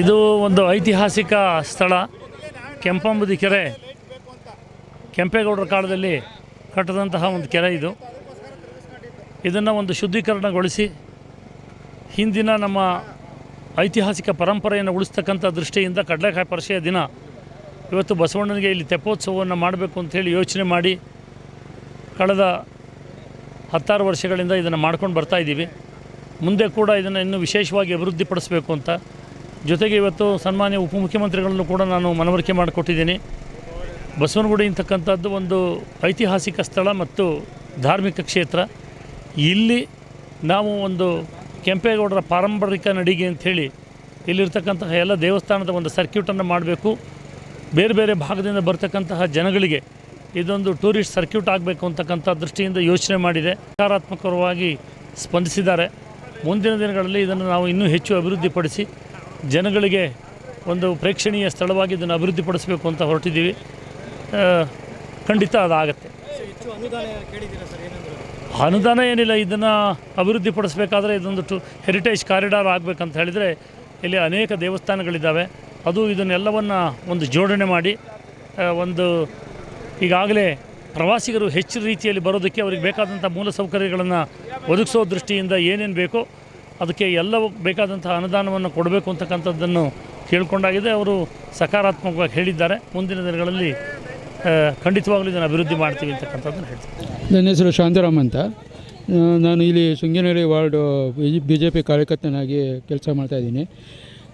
ಇದು ಒಂದು ಐತಿಹಾಸಿಕ ಸ್ಥಳ. ಕೆಂಪಂಬುದಿ ಕೆರೆ. ಕೆಂಪೇಗೌಡರ ಕಾಲದಲ್ಲಿ ಕಟ್ಟಿದಂತಹ ಒಂದು ಕೆರೆ ಇದು. ಇದನ್ನು ಒಂದು ಶುದ್ಧೀಕರಣಗೊಳಿಸಿ ಹಿಂದಿನ ನಮ್ಮ ಐತಿಹಾಸಿಕ ಪರಂಪರೆಯನ್ನು ಉಳಿಸ್ತಕ್ಕಂಥ ದೃಷ್ಟಿಯಿಂದ ಕಡಲೆಕಾಯಿ ಪರಿಷೆಯ ದಿನ ಇವತ್ತು ಬಸವಣ್ಣನಿಗೆ ಇಲ್ಲಿ ತೆಪ್ಪೋತ್ಸವವನ್ನು ಮಾಡಬೇಕು ಅಂತೇಳಿ ಯೋಚನೆ ಮಾಡಿ ಕಳೆದ ಹತ್ತಾರು ವರ್ಷಗಳಿಂದ ಇದನ್ನು ಮಾಡ್ಕೊಂಡು ಬರ್ತಾ ಇದ್ದೀವಿ. ಮುಂದೆ ಕೂಡ ಇದನ್ನು ಇನ್ನೂ ವಿಶೇಷವಾಗಿ ಅಭಿವೃದ್ಧಿಪಡಿಸಬೇಕು ಅಂತ. ಜೊತೆಗೆ ಇವತ್ತು ಸನ್ಮಾನ್ಯ ಉಪಮುಖ್ಯಮಂತ್ರಿಗಳನ್ನು ಕೂಡ ನಾನು ಮನವರಿಕೆ ಮಾಡಿಕೊಟ್ಟಿದ್ದೀನಿ. ಬಸವನಗುಡಿ ಅಂತಕ್ಕಂಥದ್ದು ಒಂದು ಐತಿಹಾಸಿಕ ಸ್ಥಳ ಮತ್ತು ಧಾರ್ಮಿಕ ಕ್ಷೇತ್ರ. ಇಲ್ಲಿ ನಾವು ಒಂದು ಕೆಂಪೇಗೌಡರ ಪಾರಂಪರಿಕ ನಡಿಗೆ ಅಂಥೇಳಿ ಇಲ್ಲಿರ್ತಕ್ಕಂತಹ ಎಲ್ಲ ದೇವಸ್ಥಾನದ ಒಂದು ಸರ್ಕ್ಯೂಟನ್ನು ಮಾಡಬೇಕು. ಬೇರೆ ಬೇರೆ ಭಾಗದಿಂದ ಬರ್ತಕ್ಕಂತಹ ಜನಗಳಿಗೆ ಇದೊಂದು ಟೂರಿಸ್ಟ್ ಸರ್ಕ್ಯೂಟ್ ಆಗಬೇಕು ಅಂತಕ್ಕಂಥ ದೃಷ್ಟಿಯಿಂದ ಯೋಚನೆ ಮಾಡಿದೆ. ಸಕಾರಾತ್ಮಕವಾಗಿ ಸ್ಪಂದಿಸಿದ್ದಾರೆ. ಮುಂದಿನ ದಿನಗಳಲ್ಲಿ ಇದನ್ನು ನಾವು ಇನ್ನೂ ಹೆಚ್ಚು ಅಭಿವೃದ್ಧಿಪಡಿಸಿ ಜನಗಳಿಗೆ ಒಂದು ಪ್ರೇಕ್ಷಣೀಯ ಸ್ಥಳವಾಗಿ ಇದನ್ನು ಅಭಿವೃದ್ಧಿಪಡಿಸಬೇಕು ಅಂತ ಹೊರಟಿದ್ದೀವಿ. ಖಂಡಿತ ಅದಾಗತ್ತೆ. ಅನುದಾನ ಏನಿಲ್ಲ ಇದನ್ನು ಅಭಿವೃದ್ಧಿಪಡಿಸಬೇಕಾದ್ರೆ ಇದೊಂದು ಟು ಹೆರಿಟೇಜ್ ಕಾರಿಡಾರ್ ಆಗಬೇಕಂತ ಹೇಳಿದರೆ ಇಲ್ಲಿ ಅನೇಕ ದೇವಸ್ಥಾನಗಳಿದ್ದಾವೆ. ಅದು ಇದನ್ನೆಲ್ಲವನ್ನು ಒಂದು ಜೋಡಣೆ ಮಾಡಿ ಒಂದು ಈಗಾಗಲೇ ಪ್ರವಾಸಿಗರು ಹೆಚ್ಚು ರೀತಿಯಲ್ಲಿ ಬರೋದಕ್ಕೆ ಅವ್ರಿಗೆ ಬೇಕಾದಂಥ ಮೂಲಸೌಕರ್ಯಗಳನ್ನು ಒದಗಿಸೋ ದೃಷ್ಟಿಯಿಂದ ಏನೇನು ಬೇಕೋ ಅದಕ್ಕೆ ಎಲ್ಲ ಬೇಕಾದಂಥ ಅನುದಾನವನ್ನು ಕೊಡಬೇಕು ಅಂತಕ್ಕಂಥದ್ದನ್ನು ಕೇಳಿಕೊಂಡಾಗಿದೆ. ಅವರು ಸಕಾರಾತ್ಮಕವಾಗಿ ಹೇಳಿದ್ದಾರೆ. ಮುಂದಿನ ದಿನಗಳಲ್ಲಿ ಖಂಡಿತವಾಗಲೂ ಇದನ್ನು ಅಭಿವೃದ್ಧಿ ಮಾಡ್ತೀವಿ ಅಂತಕ್ಕಂಥದ್ದನ್ನು ಹೇಳ್ತೀನಿ. ನನ್ನ ಹೆಸರು ಶಾಂತರಾಮ್ ಅಂತ. ನಾನು ಇಲ್ಲಿ Sringeri ward, B J P ಕಾರ್ಯಕರ್ತನಾಗಿ ಕೆಲಸ ಮಾಡ್ತಾಯಿದ್ದೀನಿ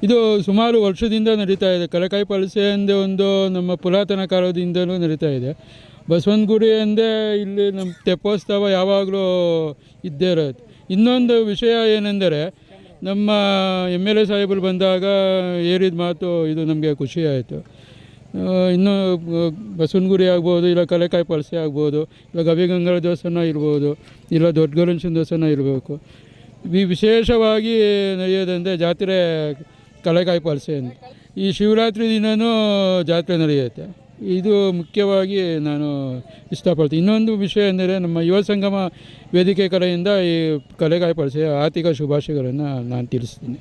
ಇದು ಸುಮಾರು ವರ್ಷದಿಂದ ನಡೀತಾ ಇದೆ. ಕಲಕಾಯಿ ಪಳಸೆ ಎಂದೇ ಒಂದು ನಮ್ಮ ಪುರಾತನ ಕಾಲದಿಂದಲೂ ನಡೀತಾ ಇದೆ. ಬಸವನಗುಡಿ ಎಂದೇ ಇಲ್ಲಿ ನಮ್ಮ ತೆಪ್ಪೋತ್ಸವ ಯಾವಾಗಲೂ ಇದ್ದೇ ಇರೋದು ಇನ್ನೊಂದು ವಿಷಯ ಏನೆಂದರೆ, ನಮ್ಮ ಎಂ ಎಲ್ ಎ ಸಾಹೇಬರು ಬಂದಾಗ ಏರಿದ ಮಾತು ಇದು ನಮಗೆ ಖುಷಿ ಆಯಿತು. ಇನ್ನು ಬಸವನಗುಡಿ ಆಗ್ಬೋದು, ಇಲ್ಲ ಕಲೆಕಾಯಿ ಪಳಸೆ ಆಗ್ಬೋದು, ಇಲ್ಲ ಗವಿಗಂಗರ ದೇವಸ್ಥಾನ ಇರ್ಬೋದು, ಇಲ್ಲ ದೊಡ್ಡ ಗಣೇಶನ ದೇವಸ್ಥಾನ ಇರಬೇಕು. ಈ ವಿಶೇಷವಾಗಿ ನಡೆಯೋದಂದರೆ ಜಾತ್ರೆ ಕಲೆಕಾಯಿ ಪಳಸೆ ಅಂತ. ಈ ಶಿವರಾತ್ರಿ ದಿನವೂ ಜಾತ್ರೆ ನಡೆಯುತ್ತೆ. ಇದು ಮುಖ್ಯವಾಗಿ ನಾನು ಇಷ್ಟಪಡ್ತೀನಿ. ಇನ್ನೊಂದು ವಿಷಯ ಎಂದರೆ ನಮ್ಮ ಯುವ ಸಂಗಮ ವೇದಿಕೆ ಕಡೆಯಿಂದ ಈ ಪಳಸೆಯ ಆರ್ಥಿಕ ಶುಭಾಶಯಗಳನ್ನು ನಾನು ತಿಳಿಸ್ತೀನಿ.